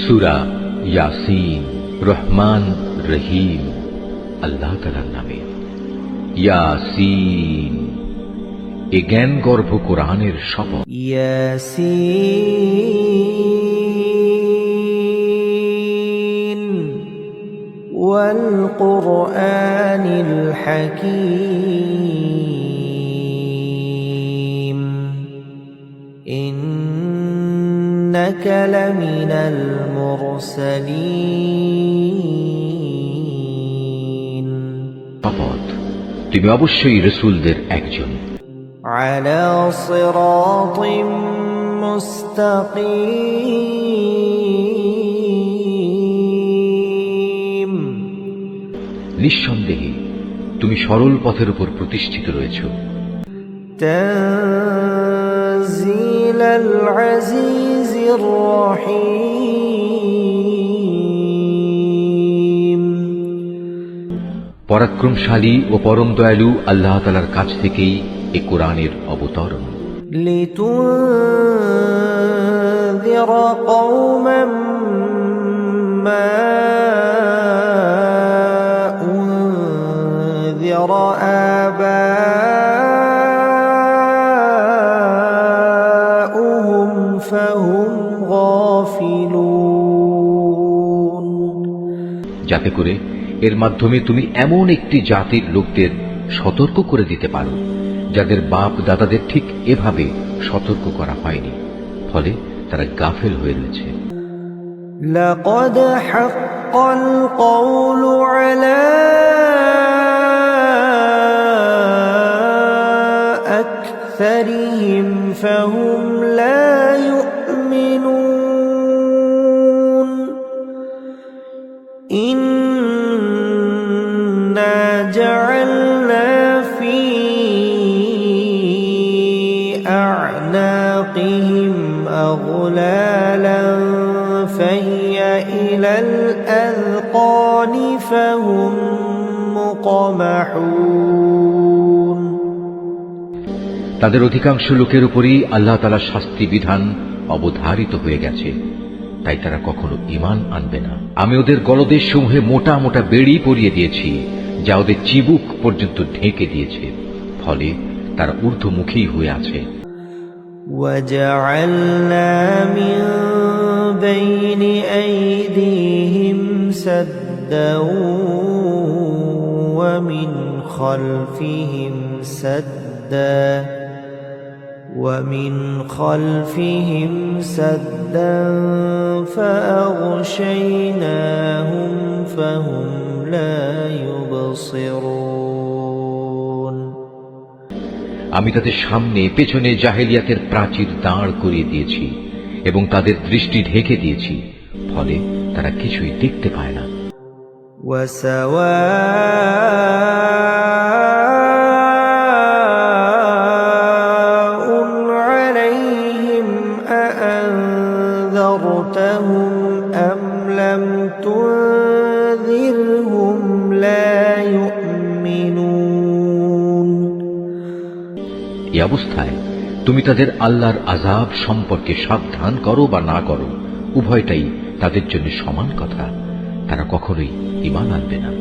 সুরা ইয়াসিন রহমান রহিম আল্লাহ তালার নামে ইয়াসিন এ জ্ঞান গর্ভ কোরআনের শপথ ياسين والقرآن الحكيم إنك لمن المرسلين শপথ তুমি অবশ্যই রসুলদের একজন على صراط مستقيم নিঃসন্দেহে তুমি সরল পথের উপর প্রতিষ্ঠিত রয়েছ تنزيل العزيز الرحيم পরাক্রমশালী ও পরম দয়ালু আল্লাহ তালার কাছ থেকেই এ কোরআনের অবতরণ لتنذر قوما ما أنذر آباؤهم فهم غافلون যাতে করে এর মাধ্যমে তুমি এমন একটি জাতির লোকদের সতর্ক করে দিতে পারো যাদের বাপ দাদাদের ঠিক এভাবে সতর্ক করা হয়নি ফলে তারা গাফেল হয়ে রয়েছে لقد حق القول على أكثرهم فهم لا يؤمنون إنا جعلنا في أعناقهم أغلالا فهي إلى الأذقان فهم مقمحون তাদের অধিকাংশ লোকের উপরই আল্লাহ তালা শাস্তি বিধান অবধারিত হয়ে গেছে তাই তারা কখনো ইমান আনবে না আমি ওদের গলদেশ সমূহে মোটা মোটা বেড়ি পরিয়ে দিয়েছি যা ওদের চিবুক পর্যন্ত ঢেকে দিয়েছে ফলে তারা ঊর্ধ্বমুখী হয়ে আছে وجعلنا من بين أيديهم سدا ومن خلفهم سدا ومن خلفهم سدا فأغشيناهم فهم لا يبصرون আমি তাদের সামনে পেছনে জাহেলিয়াতের প্রাচীর দাঁড় করিয়ে দিয়েছি এবং তাদের দৃষ্টি ঢেকে দিয়েছি ফলে তারা কিছুই দেখতে পায় না وسواء أأنذرتهم أم لم تنذرهم لا يؤمنون এই অবস্থায় তুমি তাদের আল্লাহর আজাব সম্পর্কে সাবধান করো বা না করো উভয়টাই তাদের জন্য সমান কথা তারা কখনোই ইমান আনবে না